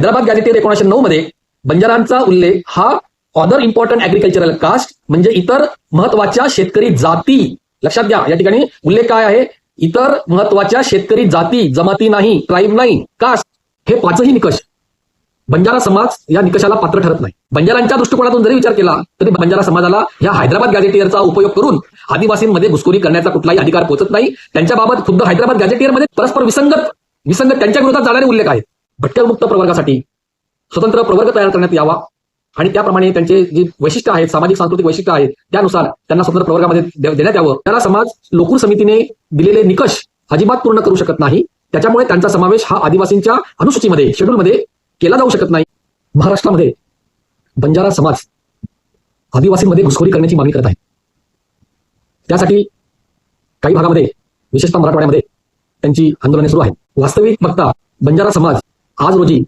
Hyderabad gazetteer एकोणीशे नऊ मध्ये बंजारांचा उल्लेख हा अदर इम्पॉर्टंट ऍग्रिकल्चरल कास्ट म्हणजे इतर महत्त्वाच्या शेतकरी जाती. लक्षात घ्या या ठिकाणी उल्लेख काय आहे? इतर महत्त्वाच्या शेतकरी जाती जमाती नाही ट्राईब नाही कास्ट हे पाचही निकष. बंजारा समाज या निकषाला पात्र ठरत नाही. बंजारांच्या दृष्टिकोनातून जरी विचार केला तरी बंजारा समाजाला या हैदराबाद गॅजेटियरचा उपयोग करून आदिवासींमध्ये घुसखोरी करण्याचा कुठलाही अधिकार पोहोचत नाही. त्यांच्याबाबत खुद्द हैदराबाद गॅजेटियरमध्ये परस्पर विसंगत विसंगत त्यांच्या विरोधात जाणारे उल्लेख आहेत. भटक्यामुक्त प्रवर्गासाठी स्वतंत्र प्रवर्ग तयार करण्यात यावा. आणि त्याप्रमाणे त्यांचे जे वैशिष्ट्य आहेत सामाजिक सांस्कृतिक वैशिष्ट्य आहेत त्यानुसार त्यांना स्वतंत्र प्रवर्गामध्ये दे- देण्यात यावं. त्याला समाज लोकूर समितीने दिलेले निकष अजिबात पूर्ण करू शकत नाही. त्याच्यामुळे त्यांचा समावेश हा आदिवासींच्या अनुसूचीमध्ये शेड्यूलमध्ये केला जाऊ शकत नाही. महाराष्ट्रामध्ये बंजारा समाज आदिवासींमध्ये घुसखोरी करण्याची मागणी करत आहे. त्यासाठी काही भागामध्ये विशेषतः मराठवाड्यामध्ये त्यांची आंदोलने सुरू आहेत. वास्तविक बघता बंजारा समाज आज रोजी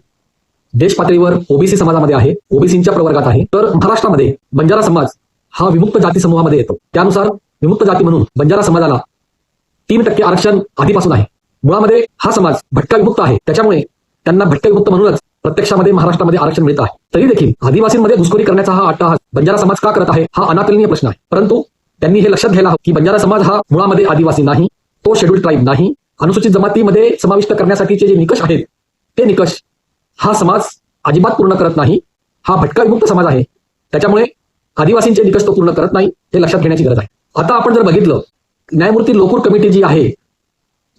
देश पातळीवर ओबीसी समाजामध्ये आहे ओबीसीच्या प्रवर्गात आहे तर महाराष्ट्रामध्ये बंजारा समाज हा विमुक्त जाती समूहामध्ये येतो. त्यानुसार विमुक्त जाती म्हणून बंजारा समाजाला तीन टक्के आरक्षण आधीपासून आहे. मुळामध्ये हा समाज भटका विमुक्त आहे. त्याच्यामुळे त्यांना भटका विमुक्त म्हणूनच प्रत्यक्षामध्ये महाराष्ट्रामध्ये आरक्षण मिळत आहे. तरी देखील आदिवासींमध्ये घुसखोरी करण्याचा हा अट्टाहास बंजारा समाज का करत आहे हा अनाकलनीय प्रश्न आहे. परंतु त्यांनी हे लक्षात घ्यायला हवं की बंजारा समाज हा मुळामध्ये आदिवासी नाही तो शेड्यूल ट्राईब नाही. अनुसूचित जमातीमध्ये समाविष्ट करण्यासाठीचे जे निकष आहेत ते निकष हा समाज अजिबात पूर्ण करत नाही. हा भटका विमुक्त समाज आहे. त्याच्यामुळे आदिवासींचे निकष तो पूर्ण करत नाही हे लक्षात घेण्याची गरज आहे. आता आपण जर बघितलं न्यायमूर्ती लोकूर कमिटी जी आहे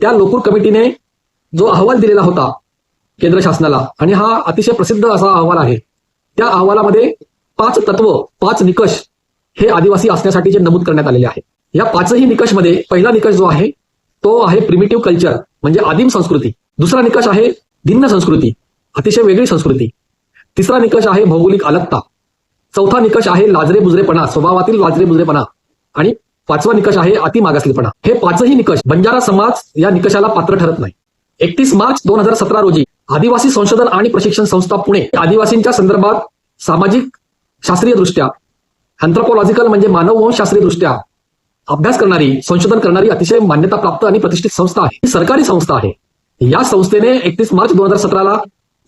त्या लोकूर कमिटीने जो अहवाल दिलेला होता केंद्र शासनाला आणि हा अतिशय प्रसिद्ध असा अहवाल आहे त्या अहवालामध्ये पाच तत्व पाच निकष हे आदिवासी असण्यासाठीचे नमूद करण्यात आलेले आहे. या पाचही निकषमध्ये पहिला निकष जो आहे तो आहे प्रिमिटिव्ह कल्चर म्हणजे आदिम संस्कृती. दुसरा निकष आहे भिन्न संस्कृती अतिशय वेगळी संस्कृती. तिसरा निकष आहे भौगोलिक अलगता. चौथा निकष आहे लाजरे बुजरेपणा स्वभावातील लाजरे बुजरेपणा आणि पाचवा निकष आहे अति मागासलेपणा हे पाचही निकष बंजारा समाज या निकषाला पात्र ठरत नाही. एकतीस मार्च दोन हजार सतरा रोजी आदिवासी संशोधन आणि प्रशिक्षण संस्था पुणे आदिवासींच्या संदर्भात सामाजिक शास्त्रीय दृष्ट्या अँथ्रोपॉलॉजिकल म्हणजे मानववंशशास्त्रीय दृष्ट्या अभ्यास करणारी संशोधन करणारी अतिशय मान्यता प्राप्त आणि प्रतिष्ठित संस्था आहे. ही सरकारी संस्था आहे. या संस्थेने एकतीस मार्च दोन हजार सतराला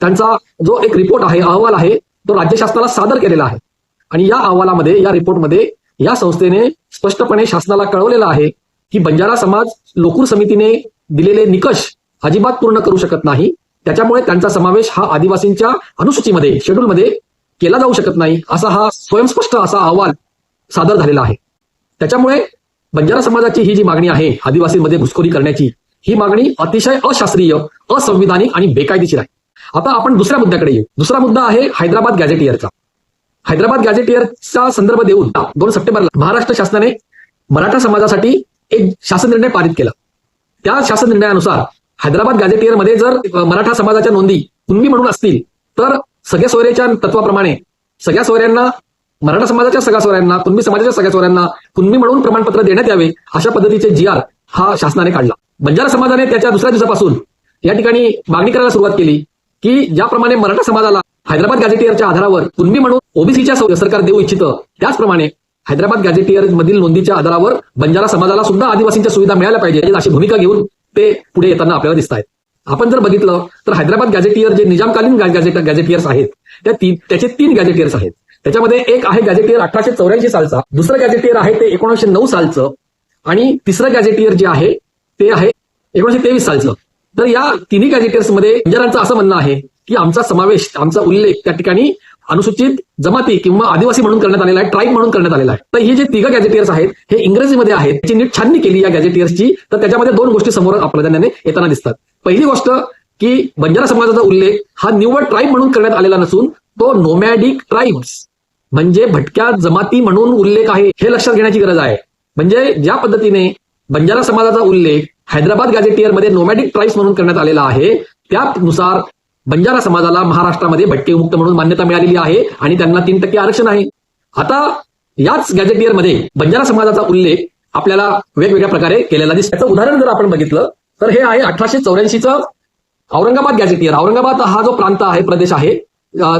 त्यांचा जो एक रिपोर्ट आहे अहवाल आहे तो राज्य शासनाला सादर केलेला आहे. आणि या अहवालामध्ये या रिपोर्टमध्ये या संस्थेने स्पष्टपणे शासनाला कळवलेलं आहे की बंजारा समाज लोकूर समितीने दिलेले निकष अजिबात पूर्ण करू शकत नाही. त्याच्यामुळे त्यांचा समावेश हा आदिवासींच्या अनुसूचीमध्ये शेड्यूलमध्ये केला जाऊ शकत नाही असा हा स्वयंस्पष्ट असा अहवाल सादर झालेला आहे. त्याच्यामुळे बंजारा समाजाची ही जी मागणी आहे आदिवासींमध्ये घुसखोरी करण्याची ही मागणी अतिशय अशास्त्रीय असंविधानिक आणि बेकायदेशीर आहे. आता आपण दुसऱ्या मुद्द्याकडे येऊ. दुसरा मुद्दा आहे हैदराबाद गॅजेटियरचा हैदराबाद गॅझेटियरचा संदर्भ देऊन दोन सप्टेंबरला महाराष्ट्र शासनाने मराठा समाजासाठी एक शासन निर्णय पारित केला. त्या शासन निर्णयानुसार हैदराबाद गॅजेटियरमध्ये जर मराठा समाजाच्या नोंदी कुणबी म्हणून असतील तर सगळ्या सोयऱ्याच्या तत्वाप्रमाणे सगळ्या सोयऱ्यांना मराठा समाजाच्या सगळ्या सोयऱ्यांना कुणबी समाजाच्या सगळ्या सोयऱ्यांना कुणबी म्हणून प्रमाणपत्र देण्यात यावे अशा पद्धतीचे जी आर हा शासनाने काढला. बंजारा समाजाने त्याच्या दुसऱ्या दिवसापासून या ठिकाणी मागणी करायला सुरुवात केली की ज्याप्रमाणे मराठा समाजाला हैदराबाद गॅजेटियरच्या आधारावर कुणबी म्हणून ओबीसीच्या सरकार देऊ इच्छितं त्याचप्रमाणे हैदराबाद गॅझेटियर मधील नोंदीच्या आधारावर बंजारा समाजाला सुद्धा आदिवासींच्या सुविधा मिळायला पाहिजे अशी भूमिका घेऊन ते पुढे येताना आपल्याला दिसत आहेत आपण जर बघितलं तर हैदराबाद गॅझेटियर जे निजामकालीन गॅजेट गॅजेटियर्स आहेत त्या तीन त्याचे तीन गॅजेटियर्स आहेत. त्याच्यामध्ये एक आहे गॅजेटियर अठराशे चौऱ्याऐंशी सालचा दुसरं गॅजेटियर आहे ते एकोणीसशे नऊ सालचं आणि तिसरं गॅजेटियर जे आहे ते आहे एकोणीशे तेवीस सालचं. तर या तिन्ही गॅजेटियर्समध्ये बंजारांचं असं म्हणणं आहे की आमचा समावेश आमचा उल्लेख त्या ठिकाणी अनुसूचित जमाती किंवा आदिवासी म्हणून करण्यात आलेला आहे ट्राईब म्हणून करण्यात आलेला आहे. तर हे जे तिघं गॅजेटियर्स आहेत हे इंग्रजीमध्ये आहेत त्याची नीट छाननी केली या गॅजेटियर्सची तर त्याच्यामध्ये दोन गोष्टी समोर प्राधान्याने येताना दिसतात. पहिली गोष्ट की बंजारा समाजाचा उल्लेख हा निव्वळ ट्राईब म्हणून करण्यात आलेला नसून तो नोमॅडिक ट्राईब्स म्हणजे भटक्या जमाती म्हणून उल्लेख आहे हे लक्षात घेण्याची गरज आहे. म्हणजे ज्या पद्धतीने बंजारा समाजाचा उल्लेख हैदराबाद गॅजेटियरमध्ये नोमॅडिक ट्राईब्स म्हणून करण्यात आलेला आहे. त्यानुसार बंजारा समाजाला महाराष्ट्रामध्ये भटकेमुक्त म्हणून मान्यता मिळालेली आहे आणि त्यांना तीन टक्के आरक्षण आहे. आता याच गॅजेटियरमध्ये बंजारा समाजाचा उल्लेख आपल्याला वेगवेगळ्या प्रकारे केलेला दिसतो त्याचं उदाहरण जर आपण बघितलं तर हे आहे अठराशे चौऱ्याऐंशीचं औरंगाबाद गॅजेटियर औरंगाबाद हा जो प्रांत आहे प्रदेश आहे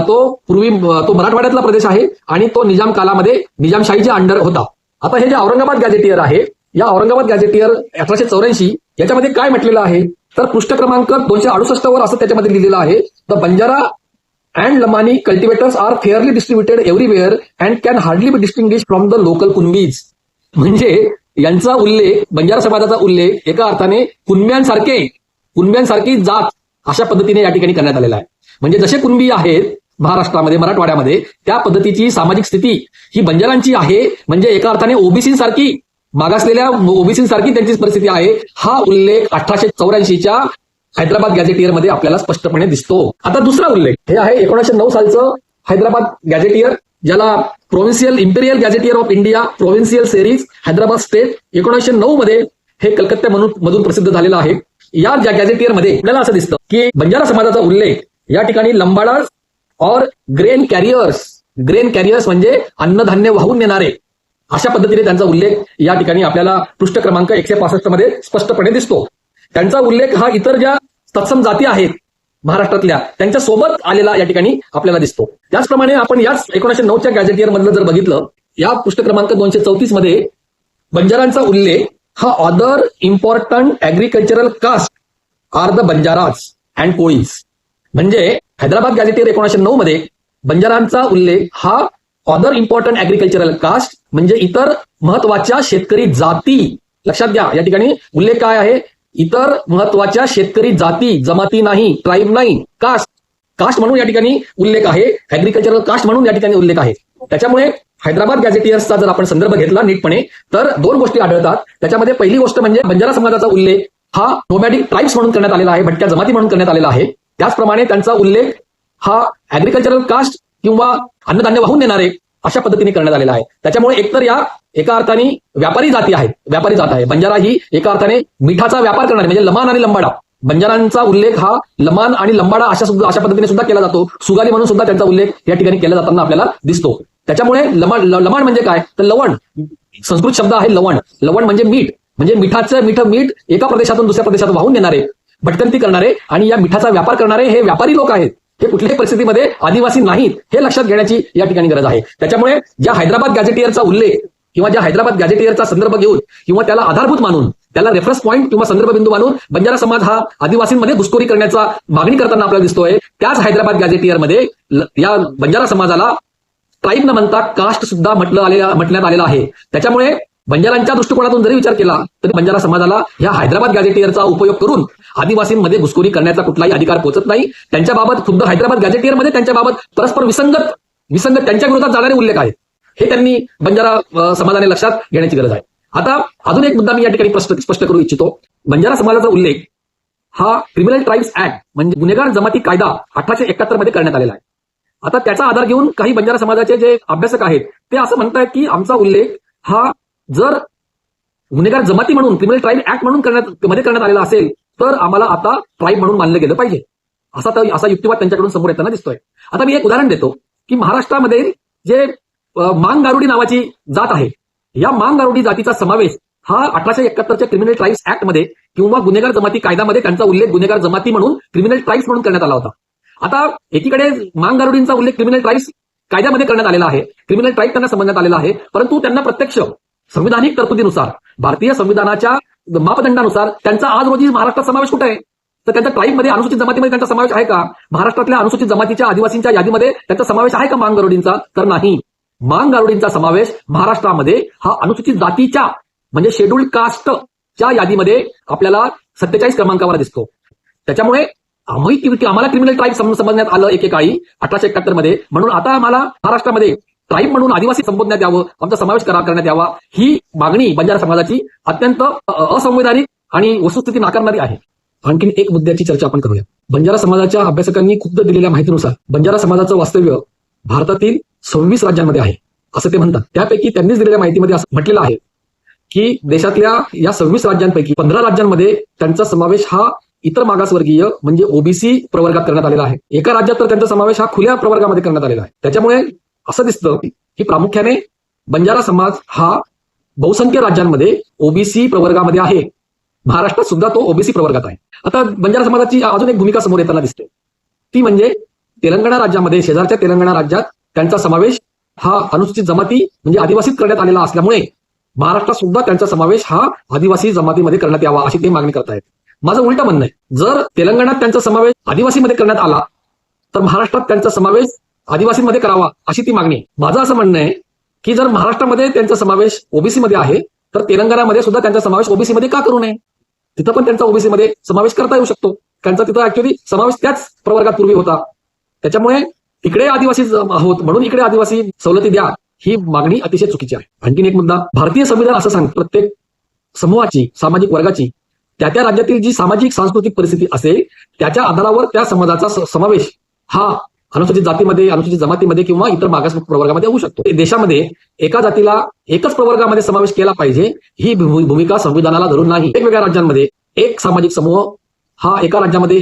तो पूर्वी तो मराठवाड्यातला प्रदेश आहे आणि तो निजाम कालामध्ये निजामशाहीच्या अंडर होता. आता हे जे औरंगाबाद गॅजेटियर आहे या औरंगाबाद गॅजेटियर अठराशे चौऱ्याऐंशी याच्यामध्ये काय म्हटलेलं आहे? तर पृष्ठ क्रमांक दोनशे अडुसष्ट वर असं त्याच्यामध्ये लिहिलेलं आहे. The Banjara and Lamani cultivators are fairly distributed everywhere and can hardly be distinguish from the local Kunbis म्हणजे यांचा उल्लेख बंजारा समाजाचा उल्लेख एका अर्थाने कुणब्यांसारखे कुणब्यांसारखी जात अशा पद्धतीने या ठिकाणी करण्यात आलेला आहे. म्हणजे जसे कुणबी आहेत महाराष्ट्रामध्ये मराठवाड्यामध्ये त्या पद्धतीची सामाजिक स्थिती ही बंजारांची आहे. म्हणजे एका अर्थाने ओबीसी सारखी मागासलेल्या ओबीसी सारखी त्यांची परिस्थिती आहे. हा उल्लेख अठराशे चौऱ्याऐंशीच्या हैदराबाद गॅझेटियरमध्ये आपल्याला स्पष्टपणे दिसतो. आता दुसरा उल्लेख. हे आहे एकोणीशे नऊ सालचं हैदराबाद गॅझेटियर ज्याला provincial imperial gazetteer of India provincial series Hyderabad state एकोणीशे नऊ मध्ये हे कलकत्ता म्हणून मधून प्रसिद्ध झालेलं आहे. या गॅझेटियरमध्ये आपल्याला असं दिसतं की बंजारा समाजाचा उल्लेख या ठिकाणी लंबाडा और ग्रेन कॅरियर्स ग्रेन कॅरियर्स म्हणजे अन्नधान्य वाहून नेणारे अशा पद्धतीने त्यांचा उल्लेख या ठिकाणी आपल्याला पृष्ठ क्रमांक एकशे पासष्टमध्ये स्पष्टपणे दिसतो. त्यांचा उल्लेख हा इतर ज्या तत्सम जाती आहेत महाराष्ट्रातल्या त्यांच्यासोबत आलेला या ठिकाणी आपल्याला दिसतो. त्याचप्रमाणे आपण याच एकोणीशे नऊच्या गॅझेटियर मधलं जर बघितलं या पृष्ठ क्रमांक दोनशे चौतीसमध्ये बंजारांचा उल्लेख हा other important agricultural caste are the Banjaras and Kolis म्हणजे हैदराबाद गॅझेटियर एकोणीशे नऊ मध्ये बंजारांचा उल्लेख हा अदर इम्पॉर्टंट ऍग्रिकल्चरल कास्ट म्हणजे इतर महत्त्वाच्या शेतकरी जाती लक्षात घ्या या ठिकाणी उल्लेख काय आहे? इतर महत्त्वाच्या शेतकरी जाती जमाती नाही ट्राईब नाही कास्ट कास्ट म्हणून या ठिकाणी उल्लेख आहे. ऍग्रिकल्चरल कास्ट म्हणून या ठिकाणी उल्लेख आहे. त्याच्यामुळे हैदराबाद गॅझेटियर्सचा जर आपण संदर्भ घेतला नीटपणे तर दोन गोष्टी आढळतात. त्याच्यामध्ये पहिली गोष्ट म्हणजे बंजारा समाजाचा उल्लेख हा नोमॅडिक ट्राईब्स म्हणून करण्यात आलेला आहे भटक्या जमाती म्हणून करण्यात आलेला आहे. त्याचप्रमाणे त्यांचा उल्लेख हा ऍग्रिकल्चरल कास्ट किंवा अन्नधान्य वाहून नेणारे अशा पद्धतीने करण्यात आलेला आहे. त्याच्यामुळे एकतर या एका अर्थाने व्यापारी जाती आहेत व्यापारी जात आहे. बंजारा ही एका अर्थाने मिठाचा व्यापार करणारे म्हणजे लमान आणि लंबाडा. बंजारांचा उल्लेख हा लमान आणि लंबाडा अशा सुद्धा अशा पद्धतीने सुद्धा केला जातो. सुगाली म्हणून सुद्धा त्यांचा उल्लेख या ठिकाणी केला जाताना आपल्याला दिसतो. त्याच्यामुळे लमाण लमाण म्हणजे काय? तर लवण. संस्कृत शब्द आहे लवण. लवण म्हणजे मीठ. म्हणजे मिठाचं मिठ मीठ एका प्रदेशातून दुसऱ्या प्रदेशात वाहून नेणारे भटकंती करणारे आणि या मिठाचा व्यापार करणारे हे व्यापारी लोक आहेत. हे कुठल्याही परिस्थितीमध्ये आदिवासी नाहीत हे लक्षात घेण्याची या ठिकाणी गरज आहे. त्याच्यामुळे ज्या हैदराबाद गॅजेटियरचा उल्लेख किंवा ज्या हैदराबाद गॅजेटियरचा संदर्भ घेऊन किंवा त्याला आधारभूत मानून त्याला रेफरन्स पॉईंट किंवा संदर्भ बिंदू मानून बंजारा समाज हा आदिवासींमध्ये घुसखोरी करण्याचा मागणी करताना आपल्याला दिसतोय त्याच हैदराबाद गॅजेटियरमध्ये या बंजारा समाजाला ट्राईब न म्हणता कास्ट सुद्धा म्हटलं आलेला म्हटण्यात आलेला आहे. त्याच्यामुळे बंजारांच्या दृष्टिकोनातून जरी विचार केला तरी बंजारा समाजाला ह्या हैदराबाद गॅझेटियरचा उपयोग करून आदिवासींमध्ये घुसखोरी करण्याचा कुठलाही अधिकार पोहोचत नाही. त्यांच्याबाबत खुद्द हैदराबाद गॅझेटियरमध्ये त्यांच्याबाबत परस्पर विसंगत विसंगत त्यांच्या विरोधात जाणारे उल्लेख आहेत. हे त्यांनी बंजारा समाजाने लक्षात घेण्याची गरज आहे. आता अजून एक मुद्दा मी या ठिकाणी स्पष्ट करू इच्छितो. बंजारा समाजाचा उल्लेख हा क्रिमिनल ट्राईब्स ऍक्ट म्हणजे गुन्हेगार जमाती कायदा अठराशे एकाहत्तरमध्ये करण्यात आलेला आहे. आता त्याचा आधार घेऊन काही बंजारा समाजाचे जे अभ्यासक आहेत ते असं म्हणतात की आमचा उल्लेख हा जर गुन्हेगार जमाती म्हणून क्रिमिनल ट्राईब ऍक्ट म्हणून करण्यात मध्ये करण्यात आलेला असेल तर आम्हाला आता ट्राईब म्हणून मानलं गेलं पाहिजे. असा तर असा युक्तिवाद त्यांच्याकडून समोर येताना दिसतोय. आता मी एक उदाहरण देतो की महाराष्ट्रामध्ये जे मांग गारुडी नावाची जात आहे या मांग गारुडी जातीचा समावेश हा अठराशे एकाहत्तरच्या क्रिमिनल ट्राईब्स ऍक्टमध्ये किंवा गुन्हेगार जमाती कायद्यामध्ये त्यांचा उल्लेख गुन्हेगार जमाती म्हणून क्रिमिनल ट्राईब्स म्हणून करण्यात आला होता. आता एकीकडे मांग गारुडींचा उल्लेख क्रिमिनल ट्राईब्स कायद्यामध्ये करण्यात आलेला आहे क्रिमिनल ट्राईब त्यांना समजण्यात आलेला आहे परंतु त्यांना प्रत्यक्ष संविधानिक तरतुदीनुसार भारतीय संविधानाच्या मापदंडानुसार त्यांचा आज रोजी महाराष्ट्रात समावेश कुठे आहे? तर त्यांच्या ट्राईबमध्ये अनुसूचित जमातीमध्ये त्यांचा समावेश आहे का? महाराष्ट्रातल्या अनुसूचित जमातीच्या आदिवासींच्या यादीमध्ये त्यांचा समावेश आहे का मांग गारुडींचा? तर नाही. मांग गारुडींचा समावेश महाराष्ट्रामध्ये हा अनुसूचित जातीच्या म्हणजे शेड्यूल्ड कास्टच्या यादीमध्ये आपल्याला सत्तेचाळीस क्रमांकावर दिसतो. त्याच्यामुळे आम्ही आम्हाला क्रिमिनल ट्राईब समजण्यात आलं एकेकाळी अठराशे एकाहत्तरमध्ये म्हणून आता आम्हाला महाराष्ट्रामध्ये ट्राईब म्हणून आदिवासी संबोधण्यात यावं आमचा समावेश करा करण्यात यावा ही मागणी बंजारा समाजाची अत्यंत असंवैधानिक आणि वस्तुस्थिती नाकारणारी आहे. आणखीन एक मुद्द्याची चर्चा आपण करूया. बंजारा समाजाच्या अभ्यासकांनी खुद्द दिलेल्या माहितीनुसार बंजारा समाजाचं वास्तव्य भारतातील सव्वीस राज्यांमध्ये आहे असं ते म्हणतात. त्यापैकी त्यांनीच दिलेल्या माहितीमध्ये असं म्हटलेलं आहे की देशातल्या या सव्वीस राज्यांपैकी पंधरा राज्यांमध्ये त्यांचा समावेश हा इतर मागासवर्गीय म्हणजे ओबीसी प्रवर्गात करण्यात आलेला आहे. एका राज्यात तर त्यांचा समावेश हा खुल्या प्रवर्गामध्ये करण्यात आलेला आहे. त्याच्यामुळे असं दिसतं की प्रामुख्याने बंजारा समाज हा बहुसंख्य राज्यांमध्ये ओबीसी प्रवर्गामध्ये आहे. महाराष्ट्रात सुद्धा तो ओबीसी प्रवर्गात आहे. आता बंजारा समाजाची अजून एक भूमिका समोर येताना दिसते. ती म्हणजे तेलंगणा राज्यामध्ये शेजारच्या तेलंगणा राज्यात त्यांचा समावेश हा अनुसूचित जमाती म्हणजे आदिवासीत करण्यात आलेला असल्यामुळे महाराष्ट्रात सुद्धा त्यांचा समावेश हा आदिवासी जमातीमध्ये करण्यात यावा अशी ते मागणी करतायत. माझं उलट म्हणणं आहे जर तेलंगणात त्यांचा समावेश आदिवासीमध्ये करण्यात आला तर महाराष्ट्रात त्यांचा समावेश आदिवासींमध्ये करावा अशी ती मागणी. माझं असं म्हणणं आहे की जर महाराष्ट्रामध्ये त्यांचा समावेश ओबीसी मध्ये आहे तर तेलंगणामध्ये सुद्धा त्यांचा समावेश ओबीसी मध्ये का करू नये? तिथं पण त्यांचा ओबीसी मध्ये समावेश करता येऊ शकतो. त्यांचा तिथं ऍक्च्युली समावेश त्याच प्रवर्गात पूर्वी होता. त्याच्यामुळे इकडे आदिवासी आहोत म्हणून इकडे आदिवासी सवलती द्या ही मागणी अतिशय चुकीची आहे. आणखीन एक मुद्दा भारतीय संविधान असं सांग प्रत्येक समूहाची सामाजिक वर्गाची त्या त्या राज्यातील जी सामाजिक सांस्कृतिक परिस्थिती असेल त्याच्या आधारावर त्या समाजाचा समावेश हा अनुसूचित जातीमध्ये अनुसूचित जमातीमध्ये किंवा इतर मागास प्रवर्गामध्ये होऊ शकतो. देशामध्ये एका जातीला एकच प्रवर्गामध्ये समावेश केला पाहिजे ही भूमिका संविधानाला धरून नाही. वेगवेगळ्या राज्यांमध्ये एक सामाजिक समूह हा एका राज्यामध्ये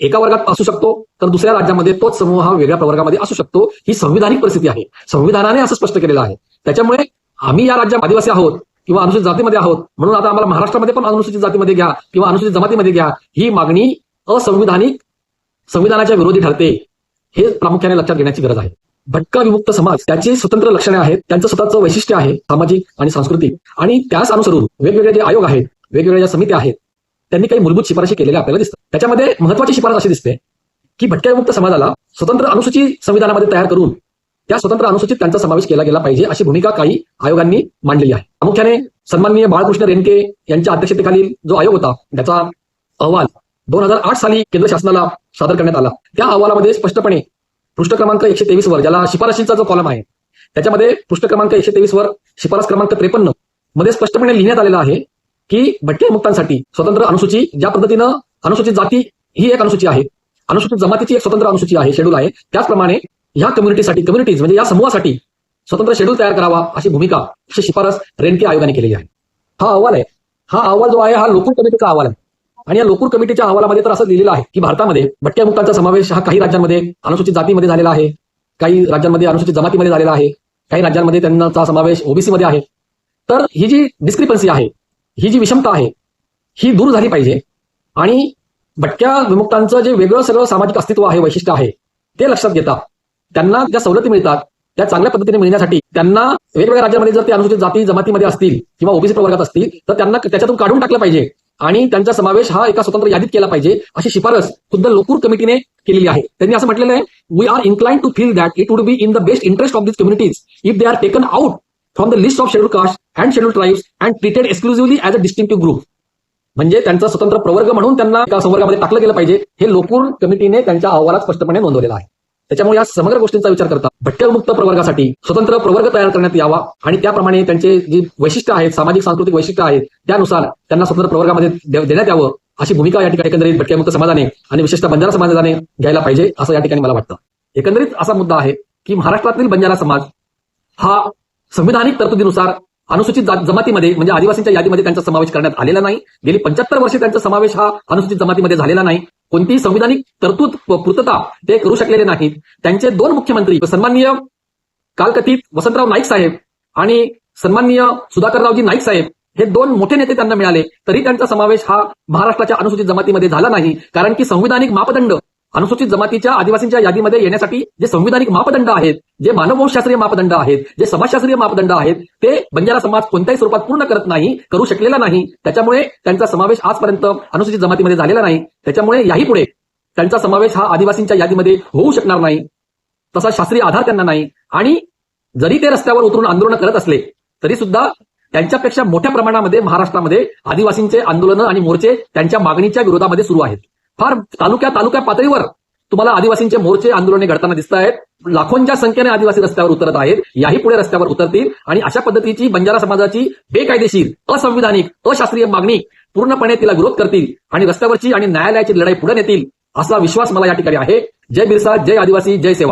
एका वर्गात असू शकतो तर दुसऱ्या राज्यामध्ये तोच समूह हा वेगळ्या प्रवर्गामध्ये असू शकतो ही संविधानिक परिस्थिती आहे. संविधानाने असं स्पष्ट केलेलं आहे. त्याच्यामुळे आम्ही या राज्यात आदिवासी आहोत किंवा अनुसूचित जातीमध्ये आहोत म्हणून आता आम्हाला महाराष्ट्रामध्ये पण अनुसूचित जातीमध्ये घ्या किंवा अनुसूचित जमातीमध्ये घ्या ही मागणी असंविधानिक संविधानाच्या विरोधी ठरते. हे प्रामुख्याने लक्षात घेण्याची गरज आहे. भटका विमुक्त समाज त्याची स्वतंत्र लक्षणे आहेत त्यांचं स्वतःचं वैशिष्ट्य आहे सामाजिक आणि सांस्कृतिक. आणि त्याच अनुसरून वेगवेगळे जे आयोग आहेत वेगवेगळ्या ज्या समित्या आहेत त्यांनी काही मूलभूत शिफारशी केलेल्या आपल्याला दिसतात. त्याच्यामध्ये महत्वाची शिफारस अशी दिसते की भटक्या विमुक्त समाजाला स्वतंत्र अनुसूची संविधानामध्ये तयार करून त्या स्वतंत्र अनुसूचित त्यांचा समावेश केला गेला पाहिजे अशी भूमिका काही आयोगांनी मांडलेली आहे. प्रामुख्याने सन्माननीय बाळकृष्ण रेणके यांच्या अध्यक्षतेखाली जो आयोग होता त्याचा अहवाल दोन हजार आठ साली केंद्र शासनाला सादर करण्यात आला. त्या अहवालामध्ये स्पष्टपणे पृष्ठ क्रमांक एकशे तेवीस वर ज्याला शिफारशींचा जो कॉलम आहे त्याच्यामध्ये पृष्ठ क्रमांक एकशे तेवीस वर शिफारस क्रमांक त्रेपन्नमध्ये स्पष्टपणे लिहिण्यात आलेलं आहे की भटक्या मुक्तांसाठी स्वतंत्र अनुसूची ज्या पद्धतीनं अनुसूचित जाती ही एक अनुसूची आहे. अनुसूचित जमातीची एक स्वतंत्र अनुसूची आहे शेड्यूल आहे. त्याचप्रमाणे ह्या कम्युनिटीसाठी कम्युनिटीज म्हणजे या समूहासाठी स्वतंत्र शेड्यूल तयार करावा अशी भूमिका अशी शिफारस रेणके आयोगाने केलेली आहे. हा अहवाल आहे. हा अहवाल जो आहे हा लोकल कमिटीचा अहवाल आहे. आणि या लोकूर कमिटीच्या अहवालामध्ये तर असं लिहिलेलं आहे की भारतामध्ये भटक्या मुक्तांचा समावेश हा काही राज्यांमध्ये अनुसूचित जातीमध्ये झालेला आहे काही राज्यांमध्ये अनुसूचित जमातीमध्ये झालेला आहे काही राज्यांमध्ये त्यांचा समावेश ओबीसी मध्ये आहे. तर ही जी डिस्क्रिपन्सी आहे ही जी विषमता आहे ही दूर झाली पाहिजे. आणि भटक्या विमुक्तांचं जे वेगळं सगळं सामाजिक अस्तित्व आहे वैशिष्ट्य आहे ते लक्षात घेता त्यांना ज्या सवलती मिळतात त्या चांगल्या पद्धतीने मिळण्यासाठी त्यांना वेगवेगळ्या राज्यामध्ये जर ते अनुसूचित जाती जमातीमध्ये असतील किंवा ओबीसी प्रवर्गात असतील तर त्यांना त्याच्यातून काढून टाकलं पाहिजे. आणि त्यांचा समावेश हा एका स्वतंत्र यादीत केला पाहिजे अशी शिफारस खुद्द लोकूर कमिटीने केलेली आहे. त्यांनी असं म्हटलेलं आहे we are incline to feel that it would be in the best interest of this communities if they are taken out from the list of schedule caste and schedule tribes and treated exclusively as a distinctive group म्हणजे त्यांचा स्वतंत्र प्रवर्ग म्हणून त्यांना एका संवर्गामध्ये टाकलं गेलं पाहिजे हे लोकूर कमिटीने त्यांच्या अहवालात स्पष्टपणे नोंदवलेलं आहे. त्याच्यामुळे या समग्र गोष्टींचा विचार करता भटक्यामुक्त प्रवर्गासाठी स्वतंत्र प्रवर्ग तयार करण्यात यावा आणि त्याप्रमाणे त्यांचे जी वैशिष्ट्य आहेत सामाजिक सांस्कृतिक वैशिष्ट्य आहेत त्यानुसार त्यांना स्वतंत्र प्रवर्गामध्ये दे- देण्यात यावं अशी भूमिका या ठिकाणी एकंदरीत भटक्यामुक्त समाजाने आणि विशेषतः बंजारा समाजाने घ्यायला पाहिजे असं या ठिकाणी मला वाटतं. एकंदरीत असा मुद्दा आहे की महाराष्ट्रातील बंजारा समाज हा संविधानिक तरतुदीनुसार अनुसूचित जमातीमध्ये म्हणजे आदिवासींच्या यादीमध्ये त्यांचा समावेश करण्यात आलेला नाही. गेली पंच्याहत्तर वर्षे त्यांचा समावेश हा अनुसूचित जमातीमध्ये झालेला नाही. कोणतीही संविधानिक तरतूद पूर्तता ते करू शकलेले नाहीत. त्यांचे दोन मुख्यमंत्री सन्माननीय कालकथित वसंतराव नाईक साहेब आणि सन्माननीय सुधाकररावजी नाईक साहेब हे दोन मोठे नेते त्यांना मिळाले. तरी त्यांचा समावेश हा महाराष्ट्राच्या अनुसूचित जमातीमध्ये झाला नाही. कारण की संविधानिक मापदंड अनुसूचित जमातीच्या आदिवासींच्या यादीमध्ये येण्यासाठी जे संविधानिक मापदंड आहेत जे मानववंशशास्त्रीय मापदंड आहेत जे समाजशास्त्रीय मापदंड आहेत ते बंजारा समाज कोणत्याही स्वरूपात पूर्ण करत नाही करू शकलेला नाही. त्याच्यामुळे त्यांचा समावेश आजपर्यंत अनुसूचित जमातीमध्ये झालेला नाही. त्याच्यामुळे याही पुढे त्यांचा समावेश हा आदिवासींच्या यादीमध्ये होऊ शकणार नाही. तसा शास्त्रीय आधार त्यांना नाही. आणि जरी ते रस्त्यावर उतरून आंदोलन करत असले तरी सुद्धा त्यांच्यापेक्षा मोठ्या प्रमाणामध्ये महाराष्ट्रामध्ये आदिवासींचे आंदोलनं आणि मोर्चे त्यांच्या मागणीच्या विरोधामध्ये सुरू आहेत. फार तालुक्या तालुक्या पातळीवर तुम्हाला आदिवासींचे मोर्चे आंदोलने घडताना दिसत आहेत. लाखोंच्या संख्येने आदिवासी रस्त्यावर उतरत आहेत. याही पुढे रस्त्यावर उतरतील आणि अशा पद्धतीची बंजारा समाजाची बेकायदेशीर असंविधानिक अशास्त्रीय मागणी पूर्णपणे तिला विरोध करतील आणि रस्त्यावरची आणि न्यायालयाची लढाई पुढे नेतील असा विश्वास मला या ठिकाणी आहे. जय बिरसा जय आदिवासी जय सेवा.